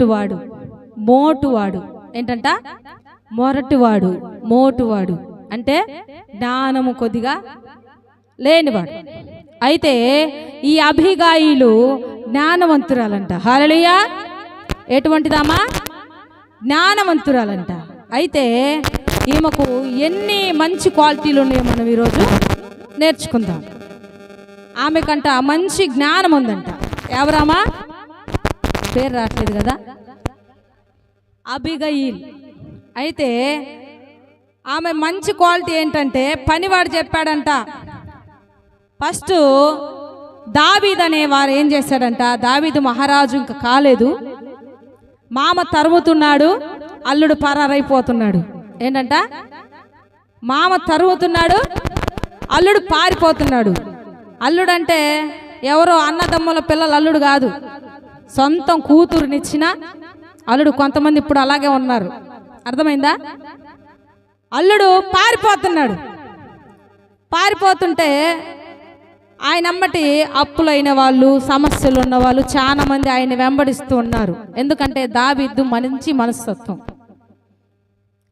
మోటువాడు మోటువాడు. ఏంటంట? మొరటివాడు మోటువాడు. అంటే జ్ఞానము కొద్దిగా లేనివాడు. అయితే ఈ అభిగాయిలు జ్ఞానవంతురాలంట. హాలలియా ఎటువంటిదామా? జ్ఞానవంతురాలంట. అయితే ఈమెకు ఎన్ని మంచి క్వాలిటీలు ఉన్నాయో మనం ఈరోజు నేర్చుకుందాం. ఆమెకంట మంచి జ్ఞానం ఉందంట ఎవరామా? పేరు రావట్లేదు కదా? అబిగయిల్ అయితే ఆమె మంచి క్వాలిటీ ఏంటంటే పనివాడు చెప్పాడంట. ఫస్ట్ దావీద్ అనే వారు ఏం చేశాడంట? దావీదు మహారాజు ఇంకా కాలేదు. మామ తరుముతున్నాడు అల్లుడు పరారైపోతున్నాడు. ఏంటంట? మామ తరుముతున్నాడు అల్లుడు పారిపోతున్నాడు. అల్లుడు అంటే ఎవరో అన్నదమ్ముల పిల్లలు అల్లుడు కాదు. సొంతం కూతురునిచ్చిన అల్లుడు కొంతమంది ఇప్పుడు అలాగే ఉన్నారు. అర్థమైందా? అల్లుడు పారిపోతున్నాడు. పారిపోతుంటే ఆయన అమ్మటి అప్పులైన వాళ్ళు సమస్యలు ఉన్న వాళ్ళు చాలా మంది ఆయన వెంబడిస్తూ ఉన్నారు. ఎందుకంటే దాబిద్దు మంచి మనస్తత్వం.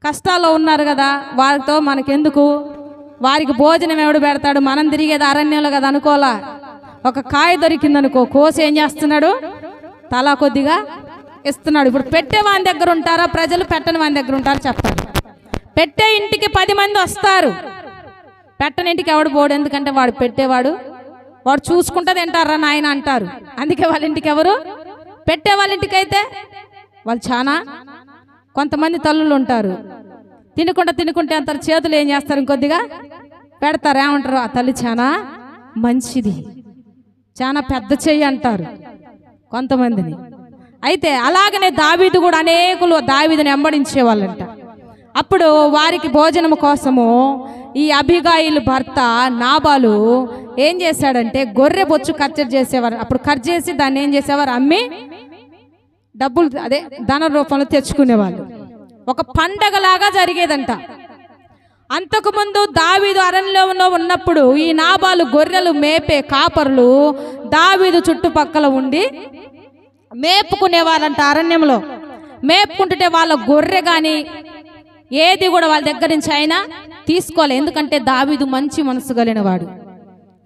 కష్టాల్లో ఉన్నారు కదా వారితో మనకెందుకు? వారికి భోజనం ఎవడు పెడతాడు? మనం తిరిగేది అరణ్యంలో కదా అనుకోలా ఒక కాయ దొరికిందనుకో కోసి ఏం చేస్తున్నాడు? తలా కొద్దిగా ఇస్తున్నాడు. ఇప్పుడు పెట్టే వాని దగ్గర ఉంటారా? ప్రజలు పెట్టని వాని దగ్గర ఉంటారా? చెప్పాలి పెట్టే ఇంటికి పది మంది వస్తారు. పెట్టని ఇంటికి ఎవడు పోడు? ఎందుకంటే వాడు పెట్టేవాడు. వాడు చూసుకుంటే తింటారా నాయన అంటారు. అందుకే వాళ్ళ ఇంటికి ఎవరు? పెట్టే వాళ్ళ ఇంటికి అయితే వాళ్ళు చాలా కొంతమంది తల్లులు ఉంటారు. తినకుండా తినుకుంటే అంటారు చేతులు ఏం చేస్తారు? ఇంకొద్దిగా పెడతారు. ఏమంటారు? ఆ తల్లి చాలా మంచిది. చాలా పెద్ద చెయ్యి అంటారు. కొంతమందిని. అయితే అలాగనే దావీదు కూడా అనేకులు దావీదుని వెంబడించే వాళ్ళంట అప్పుడు వారికి భోజనం కోసము ఈ అభిగాయిలు భర్త నాబాలు ఏం చేశాడంటే గొర్రె బొచ్చు ఖర్చు చేసేవారు. అప్పుడు ఖర్చు చేసి దాన్ని ఏం చేసేవారు? అమ్మి డబ్బులు అదే ధన రూపంలో తెచ్చుకునేవాళ్ళు. ఒక పండగలాగా జరిగేదంట. అంతకుముందు దావీదు అరణ్యంలో ఉన్నప్పుడు ఈ నాబాలు గొర్రెలు మేపే కాపరులు దావీదు చుట్టుపక్కల ఉండి మేపుకునేవాళ్ళంట అరణ్యంలో. మేపుకుంటుంటే వాళ్ళ గొర్రె కానీ ఏది కూడా వాళ్ళ దగ్గర నుంచి అయినా తీసుకోలే ఎందుకంటే దావీదు మంచి మనసు కలిగినవాడు.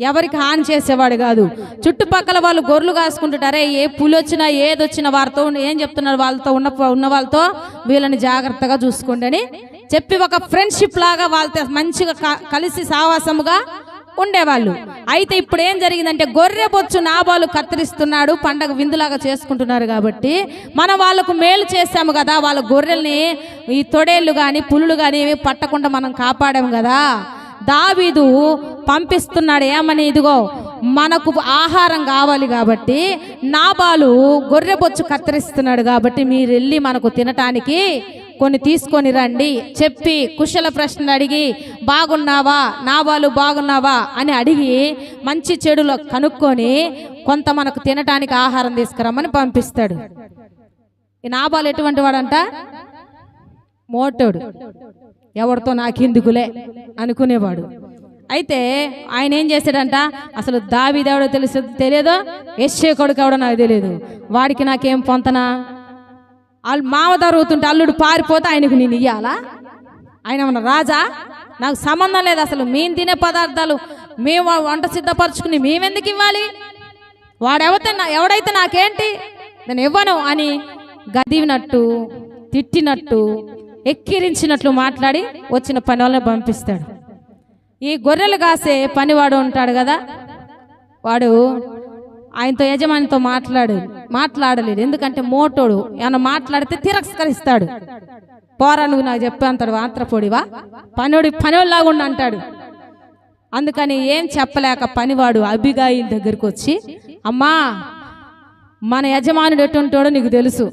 ఎవరికి హాని చేసేవాడు కాదు. చుట్టుపక్కల వాళ్ళు గొర్రెలు కాసుకుంటుంటారే ఏ పులి వచ్చినా ఏది వచ్చినా వారితో ఏం చెప్తున్నారు వాళ్ళతో ఉన్న ఉన్న వాళ్ళతో వీళ్ళని జాగ్రత్తగా చూసుకోండి అని చెప్పి ఒక ఫ్రెండ్షిప్ లాగా వాళ్ళతో మంచిగా క- కలిసి సావాసముగా ఉండేవాళ్ళు. అయితే ఇప్పుడు ఏం జరిగిందంటే గొర్రె బొచ్చు నాబాలు కత్తిరిస్తున్నాడు పండగ విందులాగా చేసుకుంటున్నారు కాబట్టి మనం వాళ్ళకు మేలు చేశాము కదా వాళ్ళ గొర్రెల్ని ఈ తొడేళ్ళు కానీ పులులు కానీ ఏమి పట్టకుండా మనం కాపాడాము కదా. దావీదు పంపిస్తున్నాడు ఏమని ఇదిగో మనకు ఆహారం కావాలి కాబట్టి నాబాలు గొర్రె బొచ్చు కత్తిరిస్తున్నాడు కాబట్టి మీరు వెళ్ళి మనకు తినటానికి కొన్ని తీసుకొని రండి. చెప్పి కుశల ప్రశ్నలు అడిగి బాగున్నావా? నాబాలు బాగున్నావా? అని అడిగి మంచి చెడులో కనుక్కొని కొంత మనకు తినటానికి ఆహారం తీసుకురమ్మని పంపిస్తాడు. ఈ నాబాలు ఎటువంటి వాడంట? మోటోడు. ఎవరితో నాకెందుకులే అనుకునేవాడు. అయితే ఆయన ఏం చేశాడంట? అసలు దావిదెవడో తెలుసు తెలియదో? ఎస్సే కొడుకు ఎవడో నాకు తెలియదు. వాడికి నాకేం పొంతనా? వాళ్ళు మామ తరుగుతుంటే అల్లుడు పారిపోతే ఆయనకు నేను ఇయ్యాలా? ఆయన మన రాజా? నాకు సంబంధం లేదు అసలు. మేము తినే పదార్థాలు మేము వంట సిద్ధపరచుకుని మేమెందుకు ఇవ్వాలి? వాడెవతే నా ఎవడైతే నాకేంటి? నేను ఇవ్వను అని గదివినట్టు తిట్టినట్టు ఎక్కిరించినట్లు మాట్లాడి వచ్చిన పని వాళ్ళని పంపిస్తాడు. ఈ గొర్రెలు కాసే పనివాడు ఉంటాడు కదా? వాడు ఆయనతో యజమానితో మాట్లాడు మాట్లాడలేడు ఎందుకంటే మోటోడు ఏమైనా మాట్లాడితే తిరస్కరిస్తాడు. పోరా నువ్వు నాకు చెప్పేంతాడు ఆంత్రపొడివా పనోడి పనోళ్ళలాగా అంటాడు. అందుకని ఏం చెప్పలేక పనివాడు అభిగాయిల దగ్గరికి వచ్చి అమ్మా మన యజమానుడు ఎటుంటాడో నీకు తెలుసు.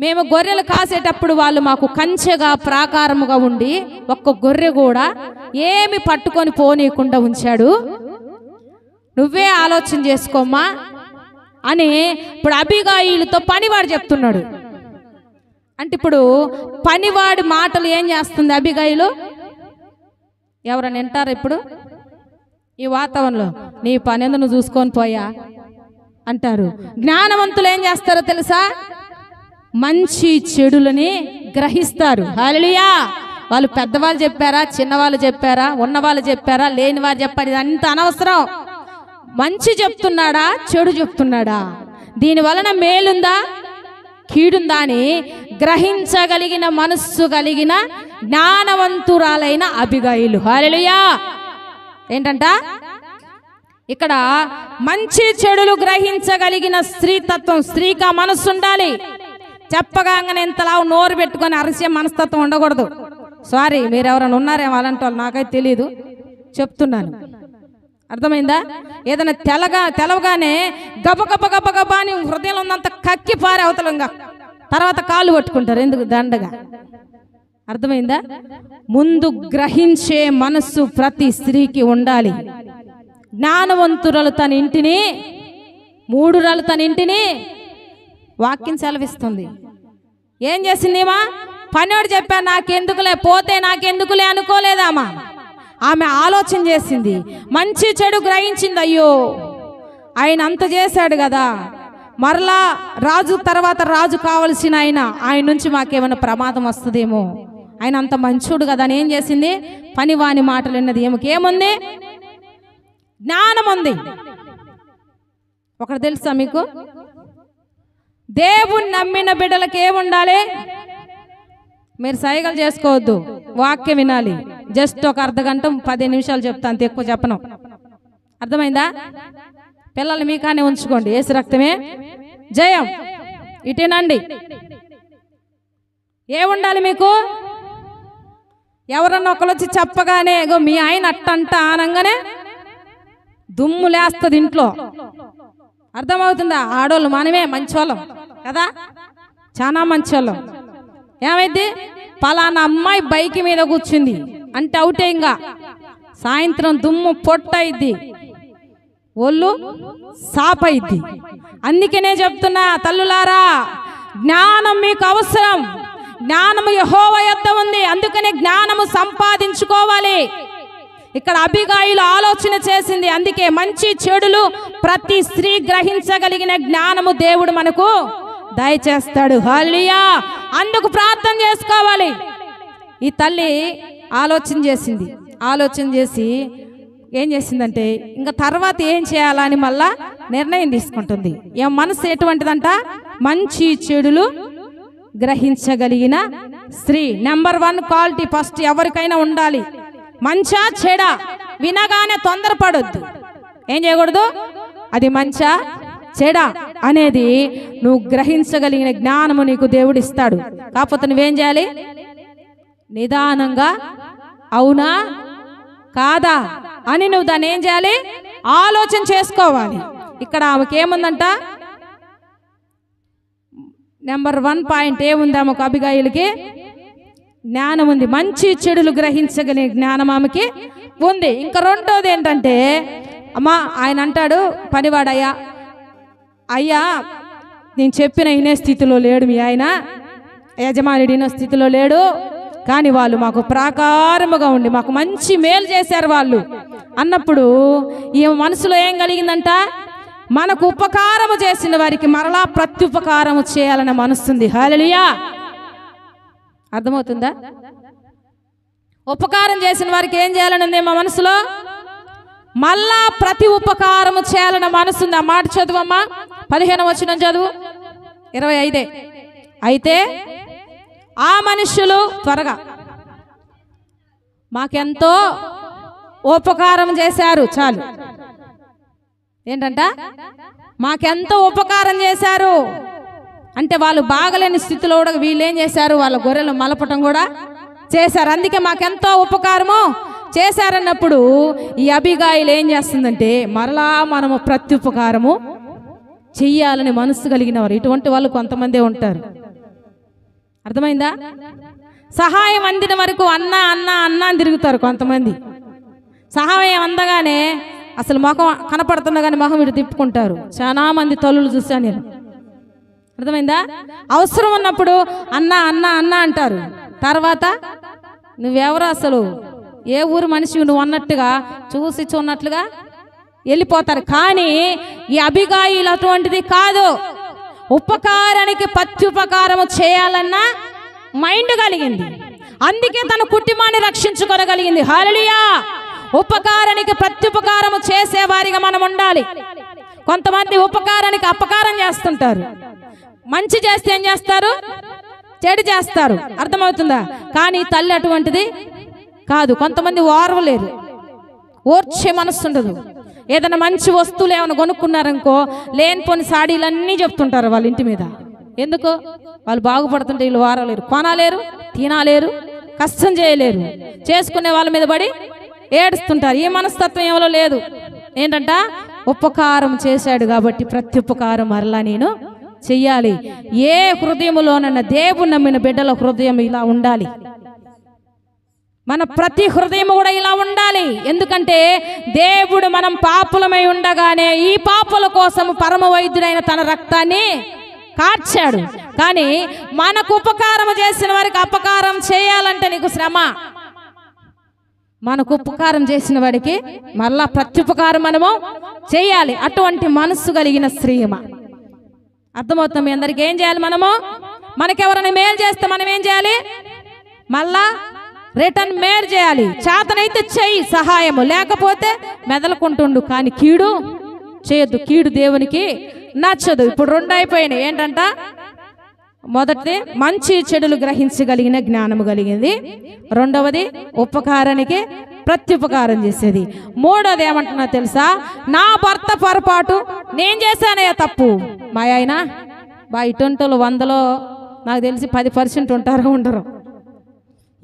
మేము గొర్రెలు కాసేటప్పుడు వాళ్ళు మాకు కంచెగా ప్రాకారముగా ఉండి ఒక్క గొర్రె కూడా ఏమి పట్టుకొని పోనీయకుండా ఉంచాడు. నువ్వే ఆలోచన చేసుకోమ్మా అని ఇప్పుడు అభిగాయిలతో పనివాడు చెప్తున్నాడు. అంటే ఇప్పుడు పనివాడి మాటలు ఏం చేస్తుంది అభిగాయిలు ఎవరైనా వింటారా ఇప్పుడు? ఈ వాతావరణంలో నీ పని నువ్వు చూసుకొని పోయా? అంటారు. జ్ఞానవంతులు ఏం చేస్తారో తెలుసా? మంచి చెడులని గ్రహిస్తారు. హల్లెలూయా! వాళ్ళు పెద్దవాళ్ళు చెప్పారా చిన్నవాళ్ళు చెప్పారా ఉన్నవాళ్ళు చెప్పారా లేని వారు చెప్పారు ఇది అంత అనవసరం. మంచి చెప్తున్నాడా చెడు చెప్తున్నాడా? దీని వలన మేలుందా? కీడుందా అని గ్రహించగలిగిన మనస్సు కలిగిన జ్ఞానవంతురాలైన అభిగాయులు హాలెలుయా ఏంటంట? ఇక్కడ మంచి చెడులు గ్రహించగలిగిన స్త్రీతత్వం స్త్రీగా మనస్సు ఉండాలి చెప్పగానే ఇంతలా నోరు పెట్టుకొని అరిసే మనస్తత్వం ఉండకూడదు. సారీ మీరు ఎవరైనా ఉన్నారేమో అలాంటి వాళ్ళు నాకైతే తెలియదు చెప్తున్నాను. అర్థమైందా? ఏదైనా తెలగా తెలవగానే గబ గబ గబ గబ అని హృదయంలో ఉన్నంత కక్కి పారే అవతలంగా తర్వాత కాళ్ళు పట్టుకుంటారు ఎందుకు? దండగా. అర్థమైందా? ముందు గ్రహించే మనస్సు ప్రతి స్త్రీకి ఉండాలి. జ్ఞానవంతురాలు తన ఇంటిని మూడురాలు తన ఇంటిని వాక్యం సెలవిస్తుంది. ఏం చేసిందేమా పనివాడు చెప్పా నాకెందుకులే పోతే నాకెందుకులే అనుకోలేదామా? ఆమె ఆలోచన చేసింది. మంచి చెడు గ్రహించింది అయ్యో. ఆయన అంత చేశాడు కదా. మరలా రాజు తర్వాత రాజు కావలసిన ఆయన ఆయన నుంచి మాకేమైనా ప్రమాదం వస్తుందేమో. ఆయన అంత మంచోడు కదా అని ఏం చేసింది? పనివాని మాటలు విన్నది. ఏమకి ఏముంది? జ్ఞానం ఉంది. ఒకటి తెలుసా మీకు? దేవుని నమ్మిన బిడ్డలకు ఏముండాలి? మీరు సైగలు చేసుకోవద్దు. వాక్యం వినాలి. జస్ట్ ఒక అర్ధ గంట పది నిమిషాలు చెప్తా అంత ఎక్కువ చెప్పను. అర్థమైందా? పిల్లల్ని మీకానే ఉంచుకోండి. ఏసు రక్తమే? జయం. ఇటేనండి ఏముండాలి మీకు? ఎవరన్నా ఒకరు వచ్చి చెప్పగానే "ఇగో మీ ఆయన అట్టంట ఆనంగానే దుమ్ము లేస్తుంది ఇంట్లో. అర్థమవుతుందా? ఆడోళ్ళు మనమే మంచోళ్ళం కదా? చాలా మంచోళ్ళం. ఏమైంది? పలానా అమ్మాయి బైక్ మీద కూర్చుంది. అంటే అవుటే ఇంకా. సాయంత్రం దుమ్ము పొట్టయిద్ది. ఒళ్ళు సాపైద్ది అందుకనే చెప్తున్నా తల్లులారా జ్ఞానం మీకు అవసరం. జ్ఞానము యహోవ యొద్ద ఉంది. అందుకనే జ్ఞానము సంపాదించుకోవాలి. ఇక్కడ అభిగాయులు ఆలోచన చేసింది. అందుకే మంచి చెడులు ప్రతి స్త్రీ గ్రహించగలిగిన జ్ఞానము దేవుడు మనకు దయచేస్తాడు. హలియా అందుకు ప్రార్థన చేసుకోవాలి. ఈ తల్లి ఆలోచన చేసింది. ఆలోచన చేసి ఏం చేసిందంటే ఇంకా తర్వాత ఏం చేయాలని మళ్ళా నిర్ణయం తీసుకుంటుంది. ఏ మనసు ఎటువంటిదంట? మంచి చెడులు గ్రహించగలిగిన స్త్రీ. నెంబర్ వన్ క్వాలిటీ ఫస్ట్ ఎవరికైనా ఉండాలి. మంచా చెడా? వినగానే తొందరపడొద్దు. ఏం చేయకూడదు? అది మంచా చెడా అనేది నువ్వు గ్రహించగలిగిన జ్ఞానము నీకు దేవుడు ఇస్తాడు. కాకపోతే నువ్వేం చేయాలి? నిదానంగా అవునా? కాదా? అని నువ్వు దాన్ని ఏం చేయాలి? ఆలోచన చేసుకోవాలి. ఇక్కడ ఆమెకి ఏముందంట? నెంబర్ వన్ పాయింట్ ఏముంది ఆమెకు అభిగాయులకి? జ్ఞానం ఉంది. మంచి చెడులు గ్రహించగలిగే జ్ఞానం ఆమెకి ఉంది. ఇంకా రెండోది ఏంటంటే అమ్మా ఆయన అంటాడు పనివాడయ్యా అయ్యా నేను చెప్పిన ఇనే స్థితిలో లేడు మీ ఆయన. యజమానుడి ఇనే స్థితిలో లేడు. కానీ వాళ్ళు మాకు ప్రాకారముగా ఉండి మాకు మంచి మేలు చేశారు వాళ్ళు. అన్నప్పుడు ఈ మనసులో ఏం కలిగిందంట? మనకు ఉపకారము చేసిన వారికి మరలా ప్రత్యుపకారము చేయాలన్న మనస్తుంది హాలలియా అర్థమవుతుందా? ఉపకారం చేసిన వారికి ఏం చేయాలని ఉంది మా మనసులో? మళ్ళా ప్రతి ఉపకారము చేయాలన్న మనసుంది. ఆ మాట చదువమ్మా. పదిహేను వచ్చిన చదువు. ఇరవై ఐదే. అయితే ఆ మనుషులు త్వరగా మాకెంతో ఉపకారం చేశారు చాలు. ఏంటంట? మాకెంతో ఉపకారం చేశారు. అంటే వాళ్ళు బాగలేని స్థితిలో కూడా వీళ్ళు ఏం చేశారు? వాళ్ళ గొర్రెలు మలపటం కూడా చేశారు. అందుకే మాకెంతో ఉపకారము చేశారన్నప్పుడు ఈ అభిగాయిలు ఏం చేస్తుందంటే మరలా మనము ప్రత్యుపకారము చెయ్యాలని మనసు కలిగిన వారు. ఇటువంటి వాళ్ళు కొంతమందే ఉంటారు. అర్థమైందా? సహాయం అందిన వరకు అన్న అన్న అన్న అని తిరుగుతారు కొంతమంది. సహాయం అందగానే అసలు ముఖం కనపడుతున్నా కానీ ముఖం ఇటు తిప్పుకుంటారు. చాలా మంది తల్లులు చూశాను నేను. అర్థమైందా? అవసరం ఉన్నప్పుడు అన్న అన్న అన్న అంటారు. తర్వాత నువ్వెవరు అసలు? ఏ ఊరు మనిషి? నువ్వు అన్నట్టుగా చూసి చూన్నట్లుగా వెళ్ళిపోతారు. కానీ ఈ అభిగాయిలు అటువంటిది కాదు. ఉపకారానికి ప్రత్యుపకారము చేయాలన్న మైండ్ కలిగింది. అందుకే తన కుటుంబాన్ని రక్షించుకోగలిగింది. హాలలియా ఉపకారానికి ప్రత్యుపకారము చేసేవారిగా మనం ఉండాలి. కొంతమంది ఉపకారానికి అపకారం చేస్తుంటారు. మంచి చేస్తే ఏం చేస్తారు? చెడు చేస్తారు. అర్థమవుతుందా? కానీ తల్లి అటువంటిది కాదు. కొంతమంది ఓర్వలేరు. ఓర్చే మనస్సు ఉండదు. ఏదైనా మంచి వస్తువులు ఏమైనా కొనుక్కున్నారనుకో లేనిపోని సాడీలన్నీ చెప్తుంటారు వాళ్ళ ఇంటి మీద. ఎందుకు? వాళ్ళు బాగుపడుతుంటే వీళ్ళు వారలేరు కొనలేరు తినలేరు కష్టం చేయలేరు. చేసుకునే వాళ్ళ మీద పడి ఏడుస్తుంటారు. ఈ మనస్తత్వం ఎవరో లేదు. ఏంటంట? ఉపకారం చేశాడు కాబట్టి ప్రతి ఉపకారం మరలా నేను చెయ్యాలి. ఏ హృదయములోనన్న దేవుని నమ్మిన బిడ్డల హృదయం ఇలా ఉండాలి. మన ప్రతి హృదయం కూడా ఇలా ఉండాలి. ఎందుకంటే దేవుడు మనం పాపులమై ఉండగానే ఈ పాపుల కోసం పరమ వైద్యుడైన తన రక్తాన్ని కార్చాడు. కానీ మనకు ఉపకారం చేసిన వారికి అపకారం చేయాలంటే నీకు శ్రమ. మనకు ఉపకారం చేసిన వాడికి మళ్ళా ప్రత్యుపకారం మనము చేయాలి. అటువంటి మనస్సు కలిగిన శ్రీమ అర్థమవుతుంది మీ అందరికి? ఏం చేయాలి మనము? మనకెవరైనా మేలు చేస్తే మనం ఏం చేయాలి? మళ్ళా రిటర్న్ మేర్ చేయాలి. చేతనైతే చెయ్యి సహాయము. లేకపోతే మెదలుకుంటుండు. కానీ కీడు చేయొద్దు. కీడు దేవునికి నచ్చదు. ఇప్పుడు రెండు అయిపోయినాయి. ఏంటంట? మొదటిది మంచి చెడులు గ్రహించగలిగిన జ్ఞానము కలిగింది. రెండవది ఉపకారానికి ప్రత్యుపకారం చేసేది. మూడోది ఏమంటున్నా తెలుసా? నా భర్త పొరపాటు నేను చేశానయ్యా తప్పు. మా ఆయన? బా ఇటువంటి వందలో నాకు తెలిసి పది పర్సెంట్ ఉంటారో ఉండరు.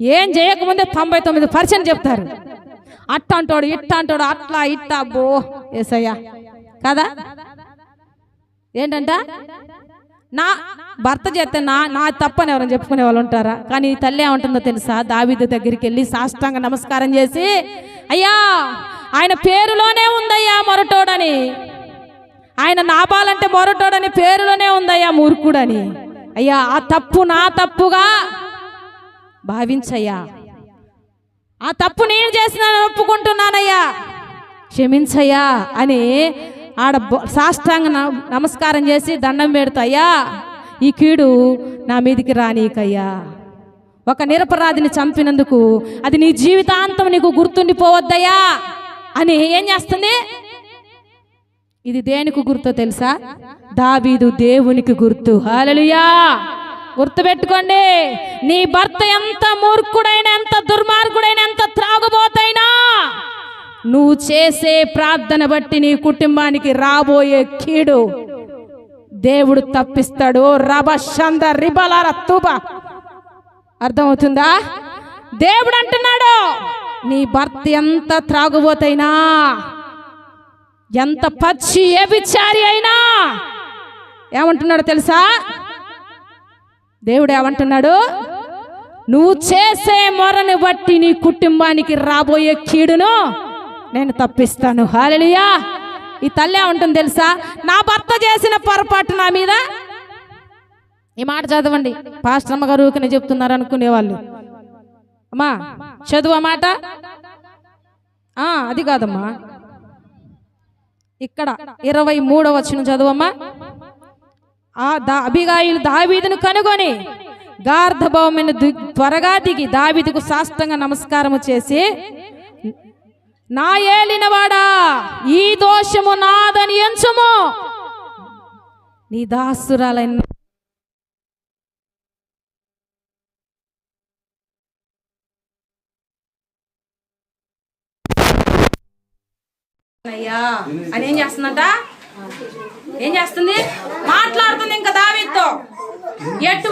ఏం చేయకముందే తొంభై తొమ్మిది పర్సెంట్ చెప్తారు. అట్ట అంటాడు ఇట్ట అంటాడు అట్లా ఇట్ట అబ్బో ఏసయ్యా. కదా? ఏంటంట? నా భర్త చేస్తే నా నా తప్పని ఎవరైనా చెప్పుకునే వాళ్ళు ఉంటారా? కానీ ఈ తల్లి ఏమంటుందో తెలుసా? దావీదు దగ్గరికి వెళ్ళి సాష్టాంగ నమస్కారం చేసి అయ్యా ఆయన పేరులోనే ఉందయ్యా మొరటోడని. ఆయన నాపాలంటే మొరటోడని పేరులోనే ఉందయ్యా మూర్ఖుడని. అయ్యా ఆ తప్పు నా తప్పుగా భావించయ్యా. ఆ తప్పు నేను చేసిన ఒప్పుకుంటున్నానయ్యా. క్షమించయ్యా అని ఆడ సాష్టాంగ నమస్కారం చేసి దండం పెడతాయ్యా. ఈ కీడు నా మీదికి రానీకయ్యా. ఒక నిరపరాధిని చంపినందుకు అది నీ జీవితాంతం నీకు గుర్తుండిపోవద్దయ్యా అని ఏం చేస్తుంది? ఇది దేనికి గుర్తో తెలుసా? దావీదు దేవునికి గుర్తు. హాలలుయా గుర్తుపెట్టుకోండి నీ భర్త ఎంత మూర్ఖుడైన ఎంత దుర్మార్గుడైన ఎంత త్రాగుబోతైనా నువ్వు చేసే ప్రార్థన బట్టి నీ కుటుంబానికి రాబోయే కీడు దేవుడు తప్పిస్తాడు. రబ షంద రిబలార తూబ. అర్థమవుతుందా? దేవుడు అంటున్నాడు నీ భర్త ఎంత త్రాగుబోతైనా ఎంత పచ్చి ఏ విచారి అయినా ఏమంటున్నాడు తెలుసా? దేవుడు ఏమంటున్నాడు? నువ్వు చేసే మొరని బట్టి నీ కుటుంబానికి రాబోయే కీడును నేను తప్పిస్తాను. హాలలియా ఈ తల్లి ఏమంటుంది తెలుసా? నా భర్త చేసిన పొరపాటు నా మీద. ఈ మాట చదవండి. పాస్టర్ అమ్మ గారు చెప్తున్నారు అనుకునేవాళ్ళు. అమ్మా చదువు మాట? అది కాదమ్మా. ఇక్కడ ఇరవై మూడవ వచ్చిన చదువమ్మా. ఆ దా అభిగాయులు దావీదును కనుగొని గార్ధభౌమిని త్వరగా దిగి దావీదుకు సాష్టంగా నమస్కారము చేసి నా ఏలినవాడా ఈ దోషము నాదని ఎంచుము. నీ దాసురాలైన అయ్యా అని ఏం చేస్తుందంట? ఏం చేస్తుంది? మాట్లాడుతుంది ఇంకా దావీతో ఎటువంటి